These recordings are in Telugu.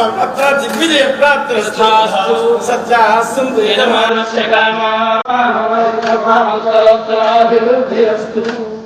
వాక్య సమదా సమత్ర దిగ్విజయ ప్రాప్తిరస్తాస్తు సత్యాసంతు యజమానస్యకామాభివృద్ధిరస్తు సో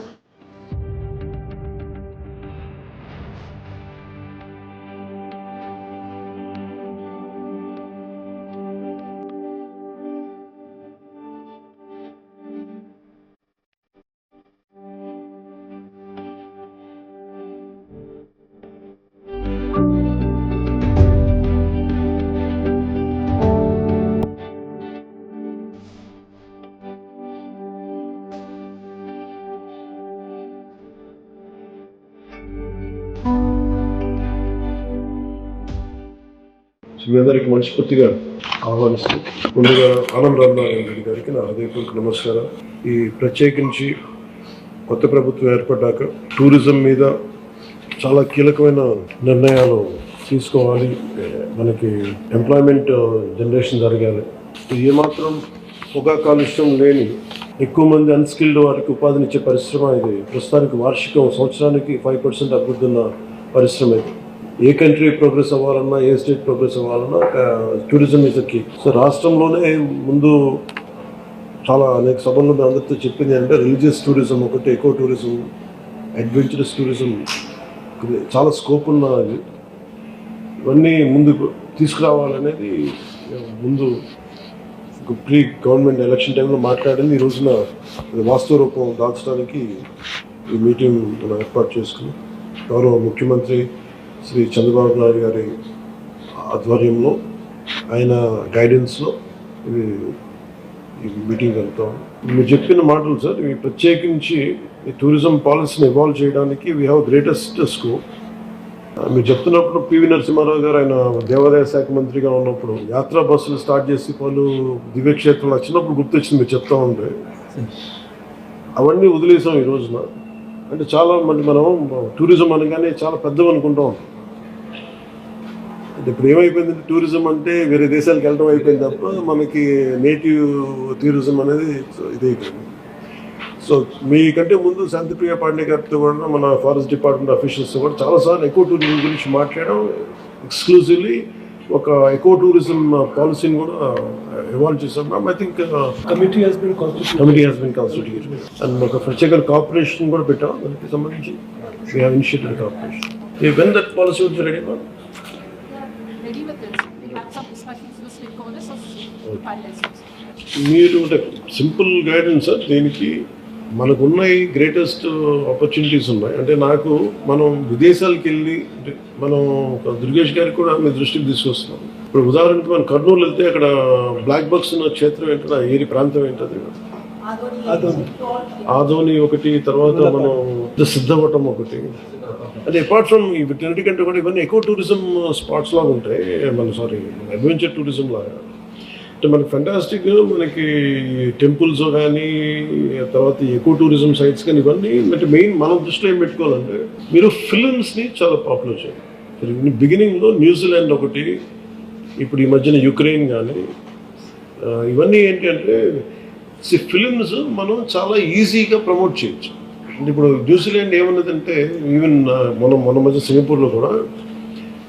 మీ అందరికి మనస్ఫూర్తిగా ఆహ్వానిస్తూ ముందుగా ఆనంద్ రామనారాయణ రెడ్డి గారికి నా హృదయపూర్వక నమస్కారం. ఈ ప్రత్యేకించి కొత్త ప్రభుత్వం ఏర్పడ్డాక టూరిజం మీద చాలా కీలకమైన నిర్ణయాలు తీసుకోవాలి. మనకి ఎంప్లాయ్మెంట్ జనరేషన్ జరగాలి. ఏమాత్రం పొగా కాలుష్యం లేని ఎక్కువ మంది అన్స్కిల్డ్ వారికి ఉపాధినిచ్చే పరిశ్రమ ఇది. ప్రస్తుతానికి వార్షికం సంవత్సరానికి ఫైవ్ పర్సెంట్ అభివృద్ధి ఉన్న పరిశ్రమ ఇది. ఏ కంట్రీ ప్రోగ్రెస్ అవ్వాలన్నా ఏ స్టేట్ ప్రోగ్రెస్ అవ్వాలన్నా టూరిజం ఇస్ కీ సో రాష్ట్రంలోనే ముందు చాలా అనేక సభల్లో మేము అందరితో చెప్పింది అంటే రిలీజియస్ టూరిజం ఒకటి ఎకో టూరిజం అడ్వెంచరస్ టూరిజం చాలా స్కోప్ ఉన్నది ఇవన్నీ ముందు తీసుకురావాలనేది ముందు ప్రీ గవర్నమెంట్ ఎలక్షన్ టైంలో మాట్లాడింది. ఈ రోజున వాస్తవ రూపం దాల్చడానికి ఈ మీటింగ్ మనం ఏర్పాటు చేసుకుని గౌరవ ముఖ్యమంత్రి శ్రీ చంద్రబాబు నాయుడు గారి ఆధ్వర్యంలో ఆయన గైడెన్స్లో ఇది ఈ మీటింగ్ వెళ్తాం మీరు చెప్పిన మాటలు సార్ ఇవి ప్రత్యేకించి ఈ టూరిజం పాలసీని ఇవాల్వ్ చేయడానికి వీ హ్యావ్ గ్రేటెస్ట్ స్కోప్ మీరు చెప్తున్నప్పుడు పివి నరసింహారావు గారు ఆయన దేవాదాయ శాఖ మంత్రిగా ఉన్నప్పుడు యాత్రా బస్సులు స్టార్ట్ చేసి పలు దివ్యక్షేత్రాలు వచ్చినప్పుడు గుర్తొచ్చింది మీరు చెప్తా ఉంటే. అవన్నీ వదిలేసాం ఈ రోజున. అంటే చాలా మంది మనం టూరిజం అనగానే చాలా పెద్దవి అనుకుంటా ఉంటాం. ఇప్పుడు ఏమైపోయిందంటే టూరిజం అంటే వేరే దేశాలకు వెళ్ళడం అయిపోయింది తప్ప మనకి నేటివ్ టూరిజం అనేది ఇది అయిపోయింది. సో మీకంటే ముందు శాంతిప్రియ పాండే గారితో కూడా మన ఫారెస్ట్ డిపార్ట్మెంట్ అఫీషియల్స్ కూడా చాలాసార్లు ఎకో టూరిజం గురించి మాట్లాడడం ఎక్స్క్లూజివ్లీ ఒక ఎకో టూరిజం పాలసీని కూడా ఇవాల్వ్ చేసాం ma'am I think has been constituted. Committee has been constituted and ఒక ప్రత్యేక కార్పొరేషన్ కూడా పెట్టాం. దానికి సంబంధించి we have initiated corporation when that policy would ready ma'am మీరు అంటే సింపుల్ గైడెన్స్ సార్ దీనికి మనకున్నాయి గ్రేటెస్ట్ ఆపర్చునిటీస్ ఉన్నాయి. అంటే నాకు మనం విదేశాలకు వెళ్ళి అంటే మనం దుర్గేష్ గారికి కూడా మీ దృష్టికి తీసుకొస్తున్నాం. ఇప్పుడు ఉదాహరణకి మనం కర్నూలు వెళ్తే అక్కడ బ్లాక్ బాక్స్ ఉన్న క్షేత్రం ఏంటో ఏరి ప్రాంతం ఏంటది? ఆధోని ఒకటి తర్వాత మనం సిద్ధవటం ఒకటి. అంటే అపార్ట్ ఫ్రమ్ వీటన్నిటికంటే కూడా ఇవన్నీ ఎక్కువ టూరిజం స్పాట్స్ లాగా ఉంటాయి. మన సారీ అడ్వెంచర్ టూరిజం లాగా. అంటే మనకి ఫెంటాస్టిక్ మనకి టెంపుల్స్ కానీ తర్వాత ఎక్కువ టూరిజం సైట్స్ కానీ ఇవన్నీ అంటే మెయిన్ మనం దృష్టిలో ఏం పెట్టుకోవాలంటే మీరు ఫిలిమ్స్ని చాలా పాపులర్ చేయాలి. బిగినింగ్లో న్యూజిలాండ్ ఒకటి ఇప్పుడు ఈ మధ్యన యుక్రెయిన్ కానీ ఇవన్నీ ఏంటి అంటే ఫిలిమ్స్ మనం చాలా ఈజీగా ప్రమోట్ చేయొచ్చు. అంటే ఇప్పుడు న్యూజిలాండ్ ఏమన్నదంటే ఈవెన్ మనం మన మధ్య సింగపూర్లో కూడా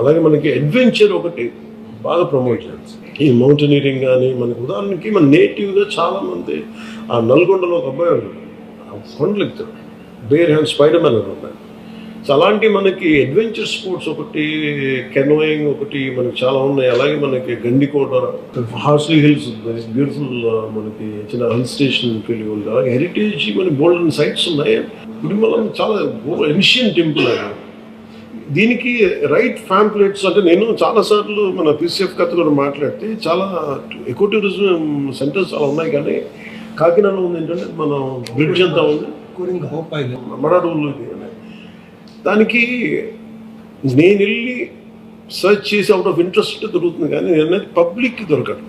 అలాగే మనకి అడ్వెంచర్ ఒకటి బాగా ప్రమోట్ చేయాలి. ఈ మౌంటైనీరింగ్ కానీ మనకి ఉదాహరణకి మన నేటివ్గా చాలామంది ఆ నల్గొండలో ఒక అబ్బాయి ఉన్నాడు. ఆ కొండలు ఎక్కుతాడు బేర్ హ్యాండ్ స్పైడర్ మ్యాన్ అని ఉన్నాడు సో అలాంటి మనకి అడ్వెంచర్ స్పోర్ట్స్ ఒకటి కెనోయింగ్ ఒకటి మనకి చాలా ఉన్నాయి. అలాగే మనకి గండికోట హార్స్లీ హిల్స్ బ్యూటిఫుల్ మనకి చిన్న హిల్ స్టేషన్ వెళ్ళి ఉంది. అలాగే హెరిటేజ్ మన గోల్డెన్ సైట్స్ ఉన్నాయి. తిరుమల చాలా ఎన్షియన్ టెంపుల్ అది. దీనికి రైట్ ఫ్యాంప్లెట్స్ అంటే నేను చాలాసార్లు మన పీసీఎఫ్ కథ కూడా మాట్లాడితే చాలా ఎకో టూరిజం సెంటర్స్ చాలా ఉన్నాయి కానీ కాకినాడలో ఉంది ఏంటంటే మన బ్రిడ్జ్ అంతా ఉంది. మరాఠోళ్ళు దానికి నేను వెళ్ళి సర్చ్ చేసి అవుట్ ఆఫ్ ఇంట్రెస్ట్ దొరుకుతుంది కానీ నేను అనేది పబ్లిక్కి దొరకదు.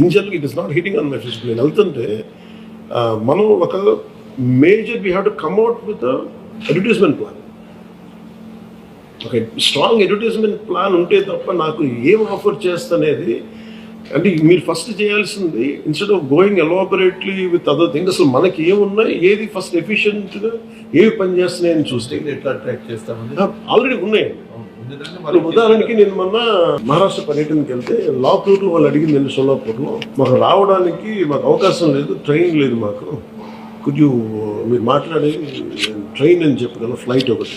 In general it is not hitting on my నేను వెళ్తుంటే మనం ఒక major we have to come out with advertisement plan ఒక స్ట్రాంగ్ అడ్వర్టైజ్మెంట్ ప్లాన్ ఉంటే తప్ప నాకు ఏం ఆఫర్ చేస్తనేది అంటే మీరు ఫస్ట్ చేయాల్సింది instead of going elaborately with other thing అసలు మనకి ఏమున్నాయి ఏది ఫస్ట్ ఎఫిషియెంట్గా ఏవి పని చేస్తున్నాయని చూస్తే. ఎట్లా అట్రాక్ట్ చేస్తామని ఆల్రెడీ ఉన్నాయి. ఉదాహరణకి నేను మొన్న మహారాష్ట్ర పర్యటనకి వెళ్తే లాపూర్లో వాళ్ళు అడిగింది నేను సోలాపూర్లో మాకు రావడానికి మాకు అవకాశం లేదు ట్రైన్ లేదు మాకు. కుడ్ మీరు మాట్లాడే ట్రైన్ అని చెప్పగల ఫ్లైట్ ఒకటి.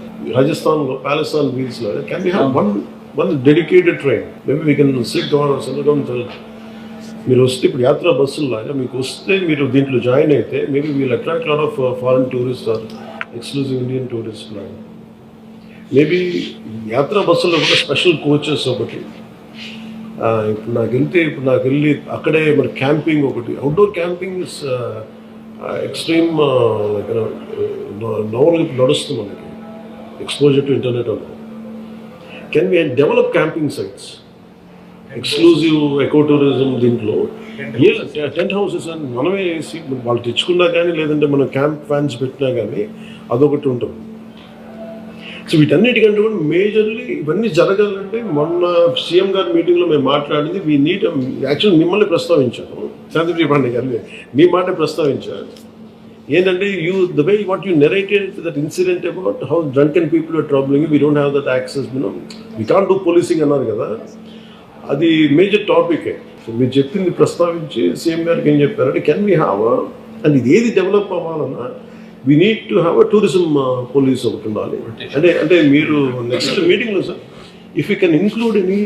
రాజస్థాన్లో palace on వీల్స్లో can be have one one dedicated train maybe we can sit or central మీరు వస్తే ఇప్పుడు యాత్రా బస్సుల్లాగా మీకు వస్తే మీరు దీంట్లో జాయిన్ అయితే maybe we'll attract lot of foreign tourist or exclusive Indian tourist లాగా మేబీ యాత్రా బస్సులో కూడా స్పెషల్ కోచెస్ ఒకటి. ఇప్పుడు నాకు వెళ్తే ఇప్పుడు నాకు వెళ్ళి అక్కడే మరి క్యాంపింగ్ ఒకటి. అవుట్డోర్ క్యాంపింగ్ ఎక్స్ట్రీమ్ లైక్ నవల్ నడుస్తుంది మనకి. ఎక్స్పోజర్ టు ఇంటర్నెట్ అన్నది can we develop camping sites exclusive ecotourism దీంట్లో? టెంట్ హౌసెస్ అని మనమే వేసి వాళ్ళు తెచ్చుకున్నా కానీ లేదంటే మనం క్యాంప్ ఫ్యాన్స్ పెట్టినా కానీ అదొకటి ఉంటుంది. సో వీటన్నిటికంటే కూడా మేజర్లీ ఇవన్నీ జరగాలంటే మొన్న సీఎం గారి మీటింగ్లో మేము మాట్లాడింది వీ నీట్ యాక్చువల్ మిమ్మల్ని ప్రస్తావించాను. శాంతిప్రియ పాండే గారిని మీ మాట ప్రస్తావించారు. ఏంటంటే you the way what you narrated that incident about how drunk and people are troubling we don't have that access mean we can't do policing అన్నారు కదా. అది మేజర్ టాపికే సో మీరు చెప్పింది ప్రస్తావించి సీఎం గారికి ఏం చెప్పారంటే కెన్ వీ హ్యావ్ అండ్ ఇది ఏది డెవలప్ అవ్వాలన్నా we need to have a tourism police ఒకటి ఉండాలి. అంటే అంటే మీరు నెక్స్ట్ మీటింగ్లో sir if you can include any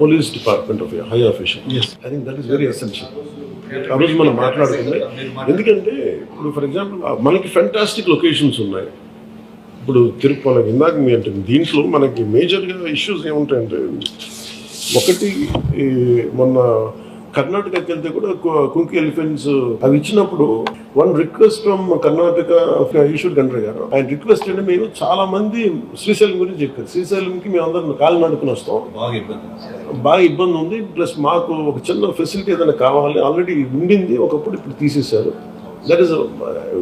police department of high official I think that is very essential ఆ రోజు మనం మాట్లాడుకుంది ఎందుకంటే ఇప్పుడు ఫర్ ఎగ్జాంపుల్ మనకి ఫెంటాస్టిక్ లొకేషన్స్ ఉన్నాయి. ఇప్పుడు తిరుపతి ఇందాక మీ అంటే దీంట్లో మనకి మేజర్గా ఇష్యూస్ ఏముంటాయంటే ఒకటి మొన్న కర్ణాటకకి వెళ్తే కూడా కుంకి ఎలిఫెంట్స్ అవి ఇచ్చినప్పుడు one request from Karnataka Eshwar Khandre garu. ఆయన రిక్వెస్ట్ అంటే మేము చాలా మంది శ్రీశైలం గురించి చెప్పారు. శ్రీశైలంకి మేము అందరం కాలు నడుకుని వస్తాం. బాగా ఇబ్బంది బాగా ఇబ్బంది ఉంది. ప్లస్ మాకు ఒక చిన్న ఫెసిలిటీ ఏదైనా కావాలి. ఆల్రెడీ ఉండింది. ఒకప్పుడు ఇప్పుడు తీసేశారు. That is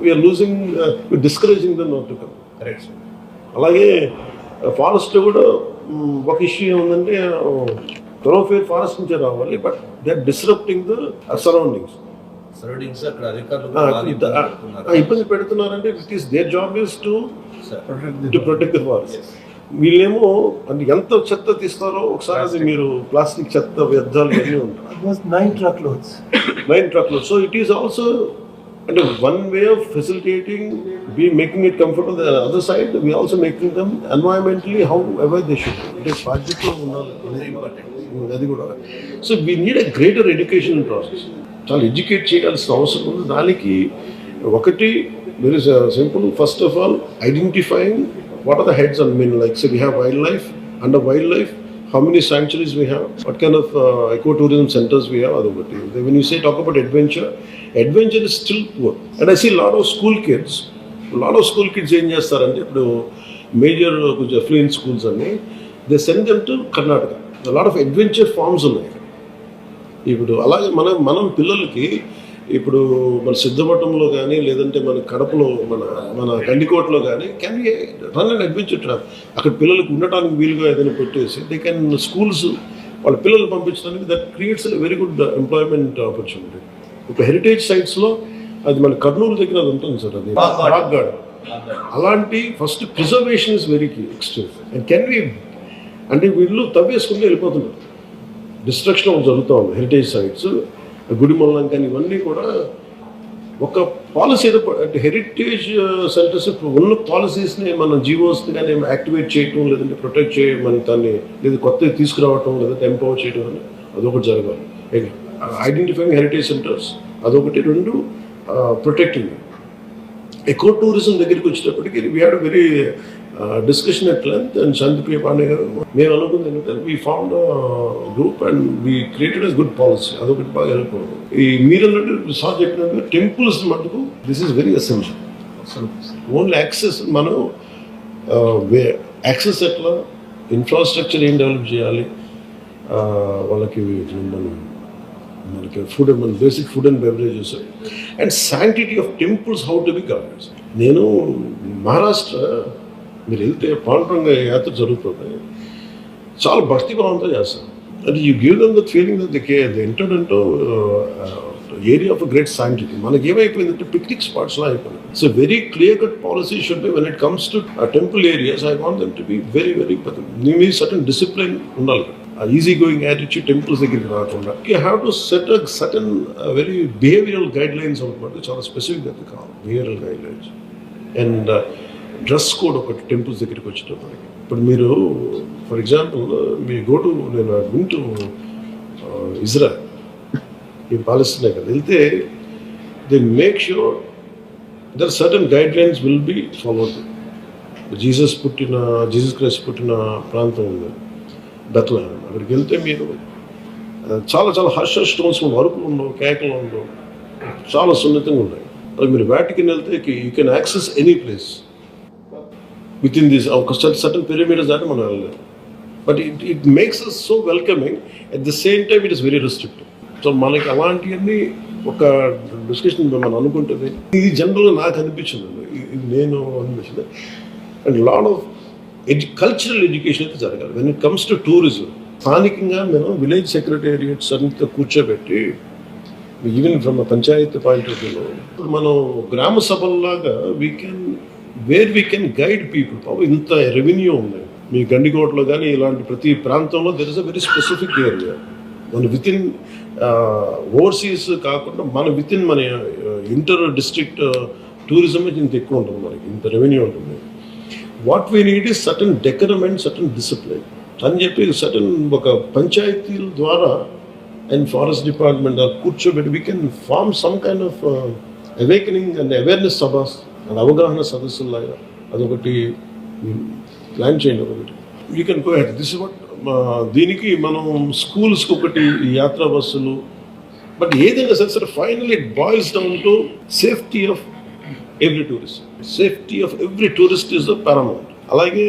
we are losing discouraging the not come అలాగే ఫారెస్ట్ కూడా మ్, ఒక ఇష్యూ ఏముందంటే థరోఫేర్ ఫారెస్ట్ నుంచే రావాలి but they disrupting the surroundings ఇబ్బంది పెడుతున్నారంటే it is their job is to protect the forest వీళ్ళేమో అంటే ఎంత చెత్త తీస్తారో ఒకసారి మీరు ప్లాస్టిక్ చెత్త వ్యర్థాలు అన్నీ ఉంటారు nine truck loads so it is also అంటే one way of facilitating be making it comfort other side we also making them environmentally however they should it is అది కూడా so we need a greater education process చాలా ఎడ్యుకేట్ చేయాల్సిన అవసరం ఉంది దానికి ఒకటి very simple first of all identifying what are the heads and mean like so we have wildlife and wildlife how many sanctuaries we have what kind of eco tourism centres we have అదొకటి when you say talk about adventure adventure is still poor and I see lot of school kids lot of school kids ఏం చేస్తారంటే ఇప్పుడు మేజర్ కొంచెం అఫ్లూయెంట్ స్కూల్స్ అన్ని they send them to Karnataka lot of adventure farms ఉన్నాయి. ఇప్పుడు అలాగే మనం మనం పిల్లలకి ఇప్పుడు మన సిద్ధపట్నంలో కానీ లేదంటే మన కడపలో మన మన గండికోటలో కానీ can be run and adventure trap అక్కడ పిల్లలకు ఉండటానికి వీలుగా ఏదైనా పెట్టేసి దే కెన్ స్కూల్స్ వాళ్ళ పిల్లలు పంపించడానికి that creates very good employment opportunity ఒక హెరిటేజ్ సైట్స్లో అది మన కర్నూలు దగ్గర అది ఉంటుంది సార్ అది. రాక్ గార్డెన్ అలాంటి first preservation is very key extreme and can we అంటే వీళ్ళు తవ్వేసుకుని వెళ్ళిపోతున్నారు. డిస్ట్రక్షన్ జరుగుతూ ఉంది. హెరిటేజ్ సైట్స్ గుడిమల్లం కానీ ఇవన్నీ కూడా ఒక పాలసీ ఏదో అంటే హెరిటేజ్ సెంటర్స్ ఇప్పుడు ఉన్న పాలసీస్ని మనం జీవోస్ని కానీ యాక్టివేట్ చేయటం లేదంటే ప్రొటెక్ట్ చేయమని దాన్ని లేదా కొత్తవి తీసుకురావటం లేదంటే ఎంపవర్ చేయడం అని అదొకటి జరగాలి. ఐడెంటిఫైయింగ్ హెరిటేజ్ సెంటర్స్ అదొకటి. రెండు ప్రొటెక్టింగ్ ఎకో టూరిజం దగ్గరికి వచ్చేటప్పటికి we had very discussion at length and Shantipriya Pandey గారు మేము అనుకుంది ఏంటంటే we found group and we created as good policy అదొకటి బాగా హెల్ప్ ఈ మీరు అన్నట్టు సార్ చెప్పినట్టు టెంపుల్స్ మటుకు this is very essential only access మనం యాక్సెస్ ఎట్లా ఇన్ఫ్రాస్ట్రక్చర్ ఏం డెవలప్ చేయాలి వాళ్ళకి మనం మనకి ఫుడ్ మన basic food and beverages and sanctity of temples how to be governance నేను మహారాష్ట్ర మీరు వెళ్తే పాండురంగ యాత్ర జరుగుతుంది. చాలా భక్తి భావంతో చేస్తాను అంటే you give them the feeling that they they entered అంటూ ఏరియా ఆఫ్ గ్రేట్ శాంటిటీ మనకి ఏమైపోయిందంటే పిక్నిక్ స్పాట్స్ లా అయిపోయింది. So very clear cut policy should be when it comes to temple areas I want them to be very very నీ మీద సటన్ డిసిప్లిన్ ఉండాలి ఈజీ గోయింగ్ యాటిట్యూడ్ టెంపుల్స్ దగ్గరికి రాకుండా. You have to set a certain very behavioural guidelines అనమాట చాలా స్పెసిఫిక్గా కావాలి. Behavioural guidelines and dress code ఒకటి టెంపుల్స్ దగ్గరికి వచ్చేటప్పటికి. ఇప్పుడు మీరు ఫర్ ఎగ్జాంపుల్ మీ గోటు నేను గుంటు ఇజ్రాయల్ ఈ పాలిస్తీనే కదా. వెళ్తే they make sure there certain guidelines will be followed Jesus పుట్టిన జీసస్ క్రైస్ట్ పుట్టిన ప్రాంతం ఉంది. బెత్లహేమ్. అక్కడికి వెళ్తే మీరు చాలా చాలా హర్ష స్టోన్స్ అరుపులు ఉండవు కేకలు ఉండవు చాలా సున్నితంగా ఉన్నాయి. అది మీరు వాటికి వెళ్తే you can access any place within this ఒక సర్టన్ పెరిమీటర్స్ దాటి మనం వెళ్ళలేము. But it it makes us so welcoming at the same time it is very restrictive so మనకి అలాంటివన్నీ ఒక డిస్కషన్ మనం అనుకుంటుంది ఇది జనరల్గా నాకు అనిపించింది. ఇది- నేను అనిపించింది. And lot of edu cultural education అయితే జరగాలి. When it comes to tourism స్థానికంగా మేము విలేజ్ సెక్రటేరియట్స్ అంతా కూర్చోబెట్టి even from panchayat point of వ్యూలో ఇప్పుడు మనం గ్రామ సభల్లాగా we can where we can guide people పాపం ఇంత రెవెన్యూ ఉంది. మీ గండికోటలో కానీ ఇలాంటి ప్రతి ప్రాంతంలో there is a very specific area మన విత్ ఇన్ ఓవర్సీస్ కాకుండా మన విత్ ఇన్ మన ఇంటర్ డిస్ట్రిక్ట్ టూరిజం ఇంత ఎక్కువ ఉంటుంది మనకి. ఇంత రెవెన్యూ ఉంటుంది. What we need is certain decorum and certain discipline అని చెప్పి సటన్ ఒక పంచాయతీల ద్వారా అండ్ ఫారెస్ట్ డిపార్ట్మెంట్ కూర్చోబెట్టి we can form some kind of awakening and awareness సభాస్ అది అవగాహన సదస్సులాగా అదొకటి ప్లాన్ చేయండి ఒకటి you can go ahead this what దీనికి మనం స్కూల్స్కి ఒకటి ఈ యాత్రా బస్సులు. బట్ ఏదైనా సరే సరే final it boils down to safety of every tourist safety of every tourist is the paramount అలాగే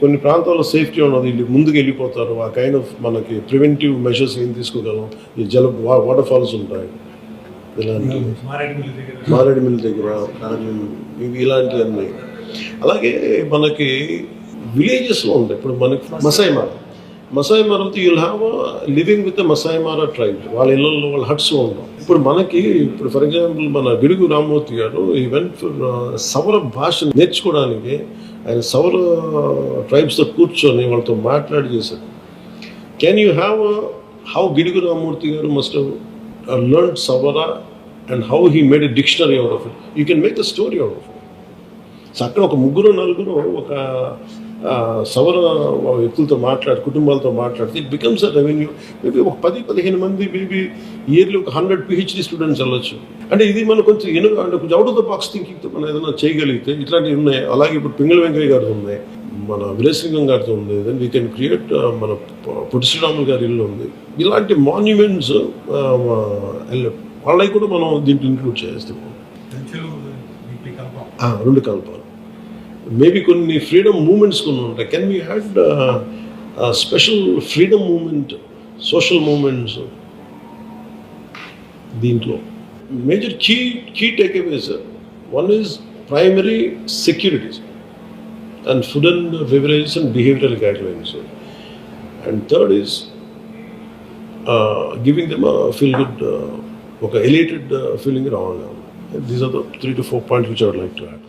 కొన్ని ప్రాంతాల్లో సేఫ్టీ ఉన్నది. వీళ్ళు ముందుకు వెళ్ళిపోతారు. ఆ కైండ్ ఆఫ్ మనకి ప్రివెంటివ్ మెషర్స్ ఏం తీసుకోగలం? ఈ జల వాటర్ ఫాల్స్ ఉంటాయి. ఇలాంటి మారేడుమిల్లి దగ్గర. ఇవి ఇలాంటివన్నీ. అలాగే మనకి విలేజెస్లో ఉంటాయి ఇప్పుడు మనకి Maasai Mara Maasai మారతో you'll have living with Maasai Mara tribe వాళ్ళ ఇళ్ళల్లో వాళ్ళ హట్స్ ఉంటాం. ఇప్పుడు మనకి ఇప్పుడు ఫర్ ఎగ్జాంపుల్ మన గిడుగు రామ్మూర్తి గారు ఈవెంట్ ఫర్ సవర భాష నేర్చుకోవడానికి ఆయన సవర ట్రైబ్స్తో కూర్చొని వాళ్ళతో మాట్లాడి చేశారు. Can you have how Gidugu Rammurthy గారు must Uh, learned Savara and how he made a dictionary out of it. You can make the story out of it. So అక్కడ ఒక ముగ్గురు నలుగురు ఒక సవర వ్యక్తులతో మాట్లాడి కుటుంబాలతో మాట్లాడితే it becomes a revenue maybe ఒక పది పదిహేను మంది మేబీ ఇయర్లీ ఒక హండ్రెడ్ పిహెచ్డి స్టూడెంట్స్ వెళ్ళొచ్చు అంటే ఇది మనం కొంచెం ఎను అంటే కొంచెం అవుట్ ఆఫ్ ద బాక్స్ థింకింగ్తో మనం ఏదైనా చేయగలిగితే ఇట్లాంటివి ఉన్నాయి అలాగే ఇప్పుడు పింగళ వెంకయ్య గారు ఉన్నాయి మన విలేసింగం గారితో ఉంది దెన్ వీ కెన్ క్రియేట్ మన పొట్టి శ్రీరాములు గారి ఇల్లు ఉంది. ఇలాంటి మాన్యుమెంట్స్ వాళ్ళకి కూడా మనం దీంట్లో ఇంక్లూడ్ చేస్తాం రెండు కల్పాలు. మేబీ కొన్ని ఫ్రీడమ్ మూమెంట్స్ కొన్ని ఉంటాయి. Can we had special freedom movement social movements దీంట్లో? Key key takeaways. sir. One is primary securities. And food and and behavioral guidelines. And third is uh, giving them a feel good, uh, okay, elated uh, feeling around. These are the three to four points which I would like to add.